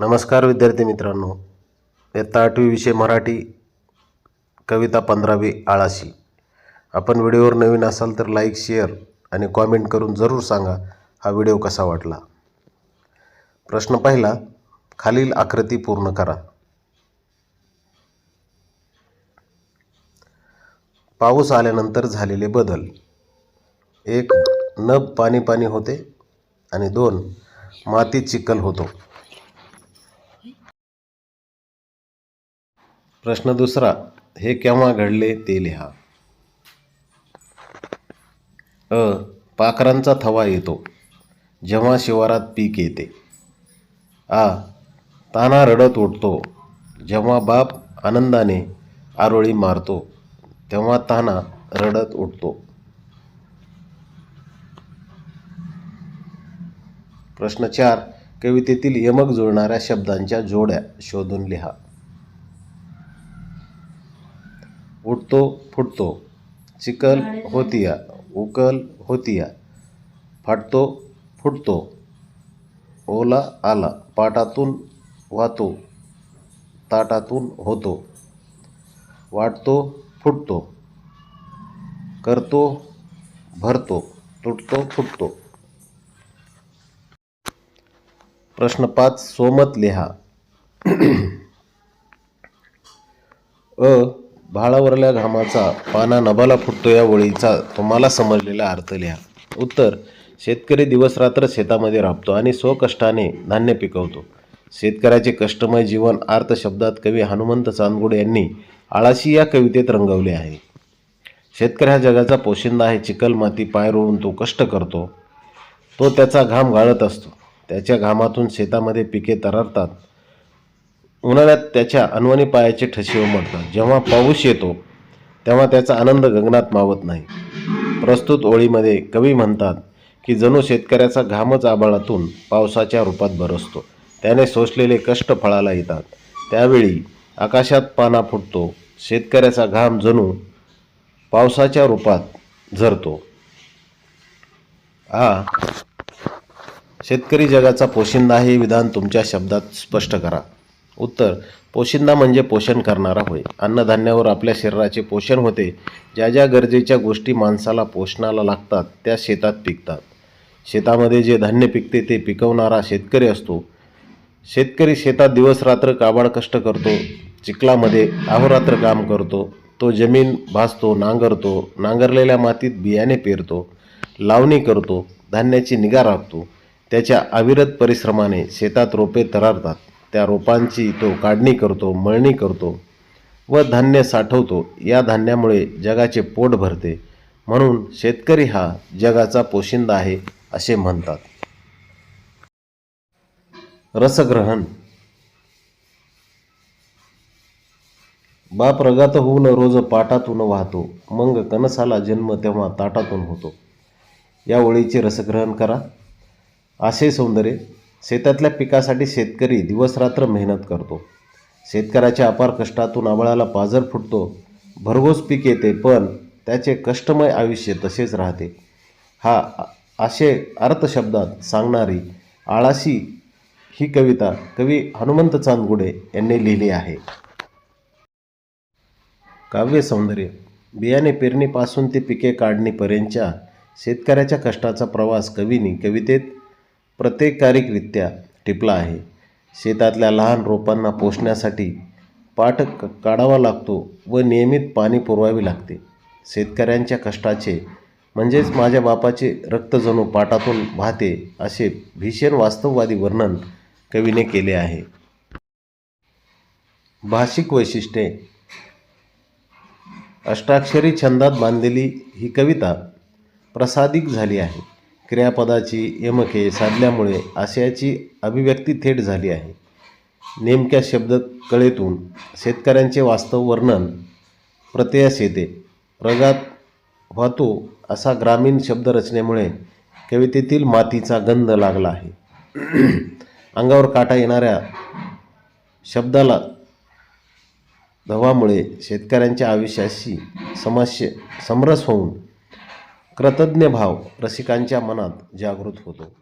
नमस्कार विद्यार्थी मित्रांनो. इयत्ता आठवी विषय मराठी कविता पंधरावी आळाशी. आपण व्हिडिओवर नवीन असाल तर लाईक शेअर आणि कॉमेंट करून जरूर सांगा हा व्हिडिओ कसा वाटला. प्रश्न पहिला खालील आकृती पूर्ण करा. पाऊस आल्यानंतर झालेले बदल. एक नभ पाणी पाणी होते आणि दोन माती चिखल होतो. प्रश्न दुसरा हे केव्हा घडले ते लिहा. अ पाखरांचा थवा येतो जेव्हा शिवारात पीक येते. आ ताना रडत उठतो जेव्हा बाप आनंदाने आरोळी मारतो तेव्हा ताना रडत उठतो. प्रश्न चार कवितेतील यमक जुळणाऱ्या शब्दांच्या जोड्या शोधून लिहा. उठतो फुटतो. चिकल होतिया. उकल होतिया. फाटतो फुटतो. ओला आला. पाटातून वाहतो. ताटातून होतो. वाटतो फुटतो. करतो भरतो. तुटतो फुटतो. प्रश्न पाच. सोमत लिहा. अ भाळावरल्या घामाचा पाना नभाला फुटतो या ओळीचा तुम्हाला समजलेला अर्थ लिहा. उत्तर शेतकरी दिवसरात्र शेतामध्ये राबतो आणि स्वकष्टाने धान्य पिकवतो. शेतकऱ्याचे कष्टमय जीवन आर्त शब्दात कवी हनुमंत चांदगुडे यांनी आळाशी या कवितेत रंगवले आहे. शेतकरी हा जगाचा पोशिंदा आहे चिकल माती पाय रोवून तो कष्ट करतो. तो त्याचा घाम गाळत असतो. त्याच्या घामातून शेतामध्ये पिके तरारतात. उन्हाळ्यात त्याच्या अनवणी पायाचे ठसे उमटतात. जेव्हा पाऊस येतो तेव्हा त्याचा आनंद गगनात मावत नाही. प्रस्तुत ओळीमध्ये कवी म्हणतात की जणू शेतकऱ्याचा घामच आबाळातून पावसाच्या रूपात बरसतो. त्याने सोसलेले कष्ट फळाला येतात. त्यावेळी आकाशात पाना फुटतो. शेतकऱ्याचा घाम जणू पावसाच्या रूपात झरतो. हा शेतकरी जगाचा पोशिंदा हे विधान तुमच्या शब्दात स्पष्ट करा. उत्तर पोशिंदा म्हणजे पोषण करणारा होय. अन्नधान्यावर आपल्या शरीराचे पोषण होते. ज्या ज्या गरजेच्या गोष्टी माणसाला पोषणाला लागतात त्या शेतात पिकतात. शेतामध्ये जे धान्य पिकते ते पिकवणारा शेतकरी असतो. शेतकरी शेतात दिवसरात्र काबाड कष्ट करतो चिखलामध्ये अहोरात्र काम करतो. तो जमीन भासतो नांगरतो नांगरलेल्या मातीत बियाणे पेरतो लावणी करतो धान्याची निगा राखतो. त्याच्या अविरत परिश्रमाने शेतात रोपे तरारतात. त्या रोपांची तो काढणी करतो मळणी करतो व धान्य साठवतो. या धान्यामुळे जगाचे पोट भरते. म्हणून शेतकरी हा जगाचा पोशिंदा आहे असे म्हणतात. रसग्रहण. बाप रगात होऊन रोज पाटातून वाहतो मग कणसाला जन्म तेव्हा ताटातून होतो. या ओळीचे रसग्रहण करा. असे सौंदर्य शेतातल्या पिकासाठी शेतकरी दिवसरात्र मेहनत करतो. शेतकऱ्याच्या अपार कष्टातून आबळाला पाजर फुटतो. भरघोस पीक येते पण त्याचे कष्टमय आयुष्य तसेच राहते. हा असे अर्थशब्दात सांगणारी आळाशी ही कविता कवी हनुमंत चांदगुडे यांनी लिहिली आहे. काव्य सौंदर्य. बियाणे पेरणीपासून ते पिके काढणीपर्यंतच्या शेतकऱ्याच्या कष्टाचा प्रवास कवीनी कवितेत प्रत्येकारिकरित्या टिपला आहे. शेतातल्या लहान रोपांना पोषण्यासाठी पाठ क काढावा लागतो व नियमित पाणी पुरवावे लागते. शेतकऱ्यांच्या कष्टाचे म्हणजेच माझ्या बापाचे रक्तजणू पाटातून वाहते असे भीषण वास्तववादी वर्णन कवीने केले आहे. भाषिक वैशिष्ट्ये. अष्टाक्षरी छंदात बांधलेली ही कविता प्रसादिक झाली आहे. क्रियापदाची यमके साधल्यामुळे आशयाची अभिव्यक्ती थेट झाली आहे. नेमक्या शब्द कळेतून शेतकऱ्यांचे वास्तव वर्णन प्रत्ययास येते. प्रगात वाहतो असा ग्रामीण शब्दरचनेमुळे कवितेतील मातीचा गंध लागला आहे. अंगावर काटा येणाऱ्या शब्दाला धवामुळे शेतकऱ्यांच्या आयुष्याशी समस्ये समरस होऊन कृतज्ञ भाव रसिकांच्या मनात जागृत होतो.